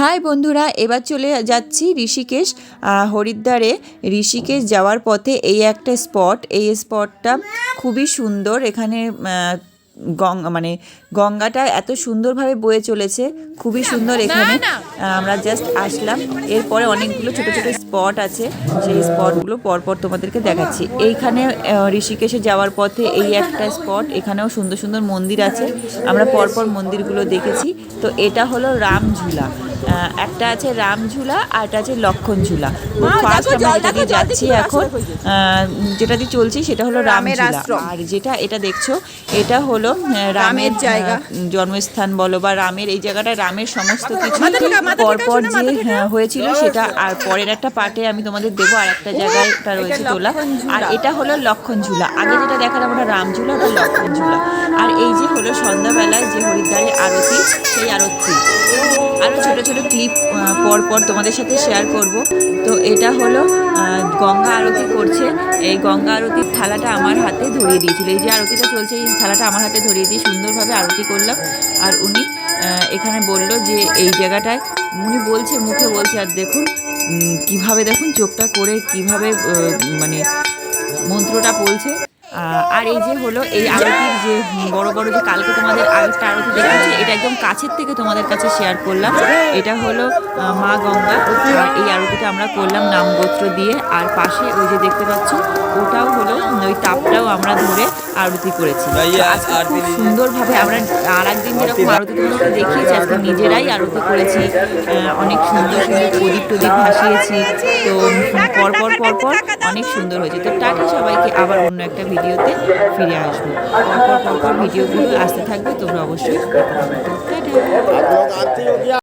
High বন্ধুরা এবার চলে যাচ্ছি ঋষিকেশ হরিদ্বারে। ঋষিকেশ যাওয়ার পথে এই একটা স্পট এই স্পটটা খুবই সুন্দর। এখানে গঙ্গা মানে গঙ্গাটা এত সুন্দরভাবে বয়ে চলেছে খুবই সুন্দর এখানে। আমরা জাস্ট আসলাম। এরপরে অনেকগুলো ছোট ছোট স্পট আছে সেই স্পটগুলো পরপর তোমাদেরকে দেখাচ্ছি। এইখানে ঋষিকেশে যাওয়ার পথে এই একটা স্পট এখানেও সুন্দর সুন্দর মন্দির আছে। আমরা পরপর মন্দিরগুলো দেখেছি। তো এটা হলো রামঝুলা। একটা আছে রামঝুলা আর একটা আছে লক্ষণ ঝুলা ফার্স্ট আমরা যেটা দিয়ে যাচ্ছি এখন। যেটা দিয়ে চলছি সেটা হলো রামের রামঝুলা। আশ্রম। আর যেটা এটা দেখছ এটা হলো রামের জায়গা। জন্মস্থান বলো বা রামের এই জায়গাটা রামের সমস্ত কিছু পরপর যে। হ্যাঁ, হয়েছিল সেটা আর পরের একটা পার্টে আমি তোমাদের দেবো আর একটা জায়গায় এটা রয়েছে তোলা। আর এটা হলো লক্ষণ ঝুলা আগে যেটা দেখালাম ওটা রাম ঝুলা ওটা লক্ষণ ঝুলা আর এই যে হলো সন্ধ্যাবেলায় যে হরিদ্বারে আরতি সেই আরতি। আরও ছোট ছোট ক্লিপ পর পর তোমাদের সাথে শেয়ার করব। তো এটা হলো গঙ্গা আরতি করছে। এই গঙ্গা আরতির থালাটা আমার হাতে ধরিয়ে দিয়েছিল। এই যে আরতিটা চলছে, এই থালাটা আমার হাতে ধরিয়ে দিয়ে সুন্দরভাবে আরতি করলাম। আর উনি এখানে বলল যে এই জায়গাটায়, উনি বলছে, মুখে বলছে, আর দেখুন কীভাবে দেখুন চোখটা করে, কীভাবে মানে মন্ত্রটা বলছে। আর এই যে হলো এই আরতির যে বড় বড় যে কালকে তোমাদের আরেকটা আরতি দেখাচ্ছে এটা একদম কাছের থেকে তোমাদের কাছে শেয়ার করলাম। এটা হলো মা গঙ্গা। এই আরতিটা আমরা করলাম নামগোত্র দিয়ে। আর পাশে ওই যে দেখতে পাচ্ছ ওটাও হলো ওই তাপটাও আমরা ধরে আরতি করেছি। খুব সুন্দরভাবে আমরা আর একদিন যেরকম আরতি তোমাদেরকে দেখিয়েছি আজকে নিজেরাই আরতি করেছি। অনেক সুন্দর সুন্দর প্রদীপ টদীপ ভাসিয়েছি। তো পরপর পরপর অনেক সুন্দর হয়েছে। তো টাটা সবাইকে, আবার অন্য একটা ভিডিওতে ফিরে আসব। পরপর পরপর ভিডিওগুলো আসতে থাকবে, তোমরা অবশ্যই টাটা।